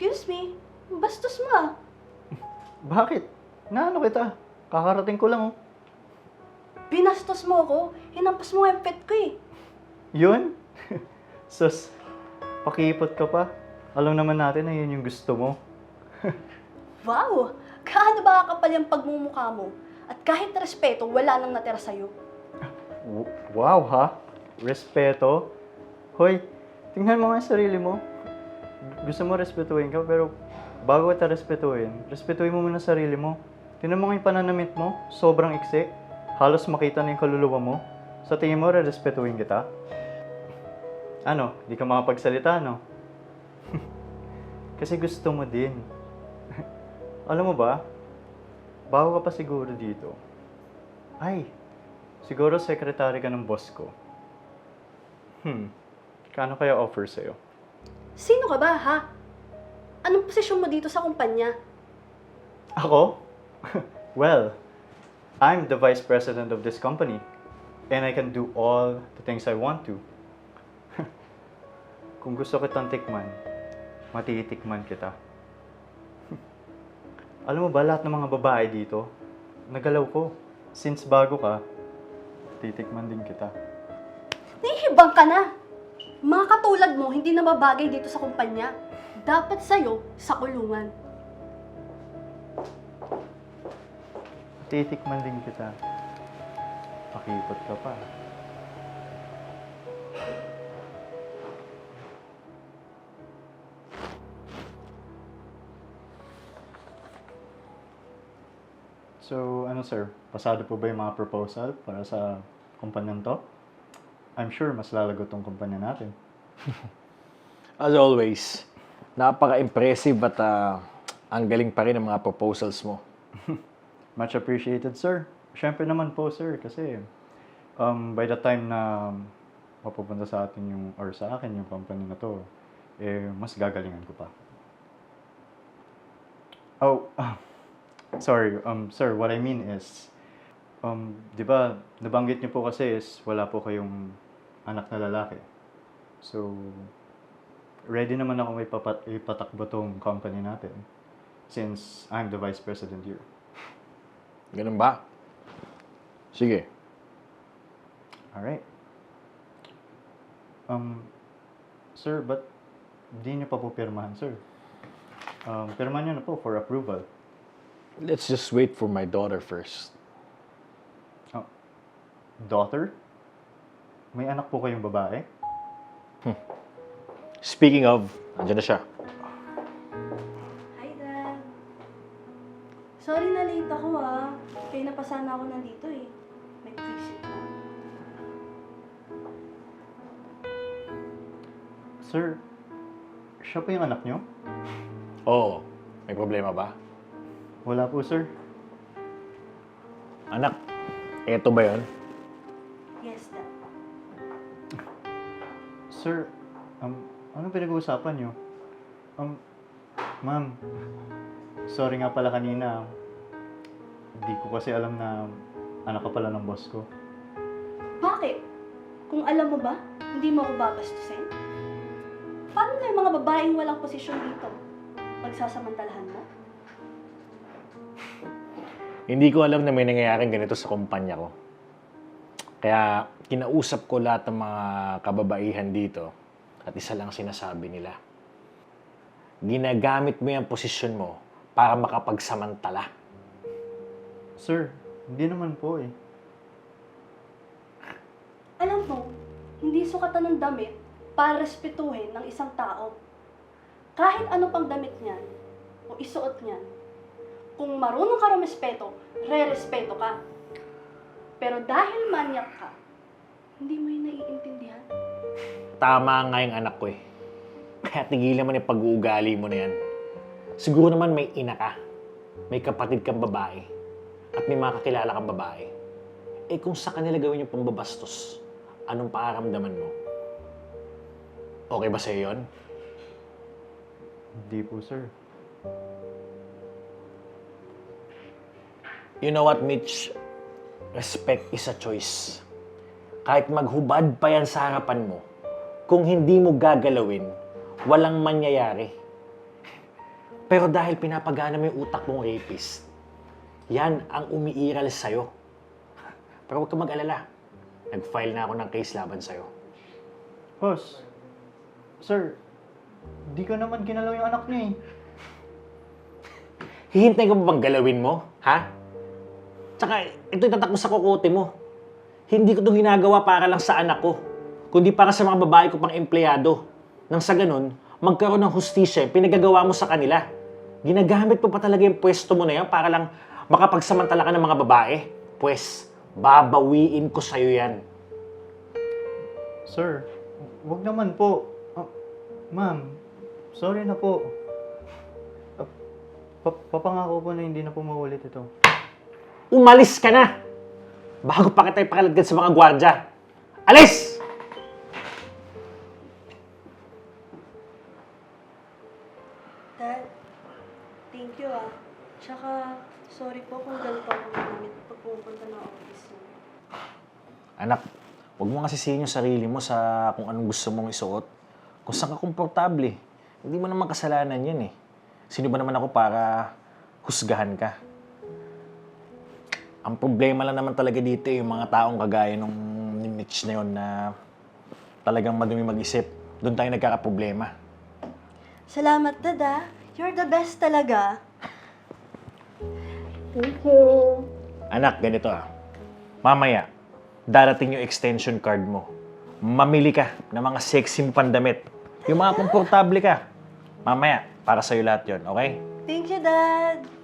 Excuse me, bastos mo ah. Bakit? Naano kita? Kakarating ko lang oh. Binastos mo ako, hinampas mo nga yung pet ko eh. Yun? Sus, pakiipot ka pa. Alam naman natin na yun yung gusto mo. Wow! Gaano ba kakapal yung pagmumukha mo? At kahit respeto, wala nang natira sa'yo. W- Wow ha? Respeto? Hoy, tingnan mo nga yung sarili mo. Gusto mo respetuhin ka, pero bago kita respetuhin, respetuhin mo muna sarili mo. Tingnan mo yung pananamit mo, sobrang iksi. Halos makita na yung kaluluwa mo. Sa tingin mo, respetuhin kita? Ano, di ka makapagsalita, no? Kasi gusto mo din. Alam mo ba, bago ka pa siguro dito, ay, siguro secretary ka ng boss ko. Hmm, kano kaya offer sa'yo? Sino ka ba, ha? Anong posisyon mo dito sa kumpanya? Ako? well, I'm the vice president of this company. And I can do all the things I want to. Kung gusto kitang tikman, matitikman kita. Alam mo ba, lahat ng mga babae dito, nagalaw ko. Since bago ka, titikman din kita. Nahihibang ka na! Mga katulad mo, hindi na mabagay dito sa kumpanya. Dapat sa'yo, sa kulungan. Titikman din kita. Pakipot ka pa. So, ano sir, pasado po ba yung mga proposal para sa kumpanyang to? I'm sure mas lalago tong kumpanya natin. As always, napaka-impressive at ah, ang galing pa rin ng mga proposals mo. Much appreciated, sir. Siyempre naman po, sir, kasi um, by the time na mapupunta sa atin yung, or sa akin yung company na to, eh, mas gagalingan ko pa. Oh, ah, sorry, um, sir, what I mean is, um, di ba, nabanggit niyo po kasi is wala po kayong anak na lalaki. So, ready naman ako may papat- ipatakbo tong company natin since I'm the vice president here. Ganun ba? Sige. Alright. Um, sir, but di niyo pa po pirmahan, sir. Um, pirmahan niyo na po for approval. Let's just wait for my daughter first. Oh, daughter? May anak po kayong babae? Speaking of, andyan na siya. Hi, Dad. Sorry na late ako ah. Kaya na pa sana ako nandito eh. May visit na. Sir, siya po yung anak niyo? Oo, may problema ba? Wala po, sir. Anak, eto ba yon? Sir, um, ano pinag-uusapan niyo? Um, ma'am, sorry nga pala kanina. Hindi ko kasi alam na anak ka pala ng boss ko. Bakit? Kung alam mo ba, hindi mo ako babastusin? Paano na yung mga babaeng walang posisyon dito? Pagsasamantalahan mo? Hindi ko alam na may nangyayaring ganito sa kumpanya ko. Kaya kinausap ko lahat ng mga kababaihan dito at isa lang sinasabi nila. Ginagamit mo yung posisyon mo para makapagsamantala. Sir, hindi naman po eh. Alam mo, hindi sukatan ng damit para respetuhin ng isang tao. Kahit ano pang damit niyan o isuot niyan, kung marunong ka rumespeto, re-respeto ka. Pero dahil manyak ka, hindi mo yun naiintindihan. Tama nga yung anak ko eh. Kaya tigilan mo na yung pag-uugali mo na yan. Siguro naman may ina ka, may kapatid kang babae, at may mga kakilala kang babae. Eh kung sa kanila gawin yung pambabastos, anong paaramdaman mo? Okay ba sa'yo yun? Hindi po, sir. You know what, Mitch? Respect is a choice. Kahit maghubad pa yan sa harapan mo, kung hindi mo gagalawin, walang mangyayari. Pero dahil pinapagana mo yung utak mong rapist, yan ang umiiral sa'yo. Pero huwag ka mag-alala. Nag-file na ako ng case laban sa'yo. Boss, sir, di ko naman ginalaw yung anak niya eh. Hihintay ko ba bang galawin mo? Ha? Tsaka, ito itatak mo sa kukote mo. Hindi ko ito ginagawa para lang sa anak ko, kundi para sa mga babae ko pang empleyado. Nang sa ganun, magkaroon ng hustisya yung pinagagawa mo sa kanila. Ginagamit mo pa talaga yung pwesto mo na yan para lang makapagsamantala ka ng mga babae. Pwes, babawiin ko sa'yo yan. Sir, wag naman po. Ah, ma'am, sorry na po. Ah, pa- papangako po na hindi na po maulit ito. Umalis ka na! Bago pa kita ipakalagad sa mga gwardya. Alis! Dad, thank you ah. Tsaka, sorry po kung ganito ako gamit pag pupunta ng office niyo. Anak, huwag mo nga sisihin yung sarili mo sa kung anong gusto mong isuot. Kung saan ka komportable. Hindi mo naman kasalanan yan eh. Sino ba naman ako para husgahan ka? Ang problema lang naman talaga dito eh, yung mga taong kagaya nung ni Mitch na yun na talagang madumi mag-isip. Doon tayo nagkakaproblema. Salamat, Dad ah. You're the best talaga. Thank you. Anak, ganito ah. Mamaya, darating yung extension card mo. Mamili ka ng mga sexy mo pandamit. Yung mga komportable ka. Mamaya, para sa'yo lahat yon, okay? Thank you, Dad.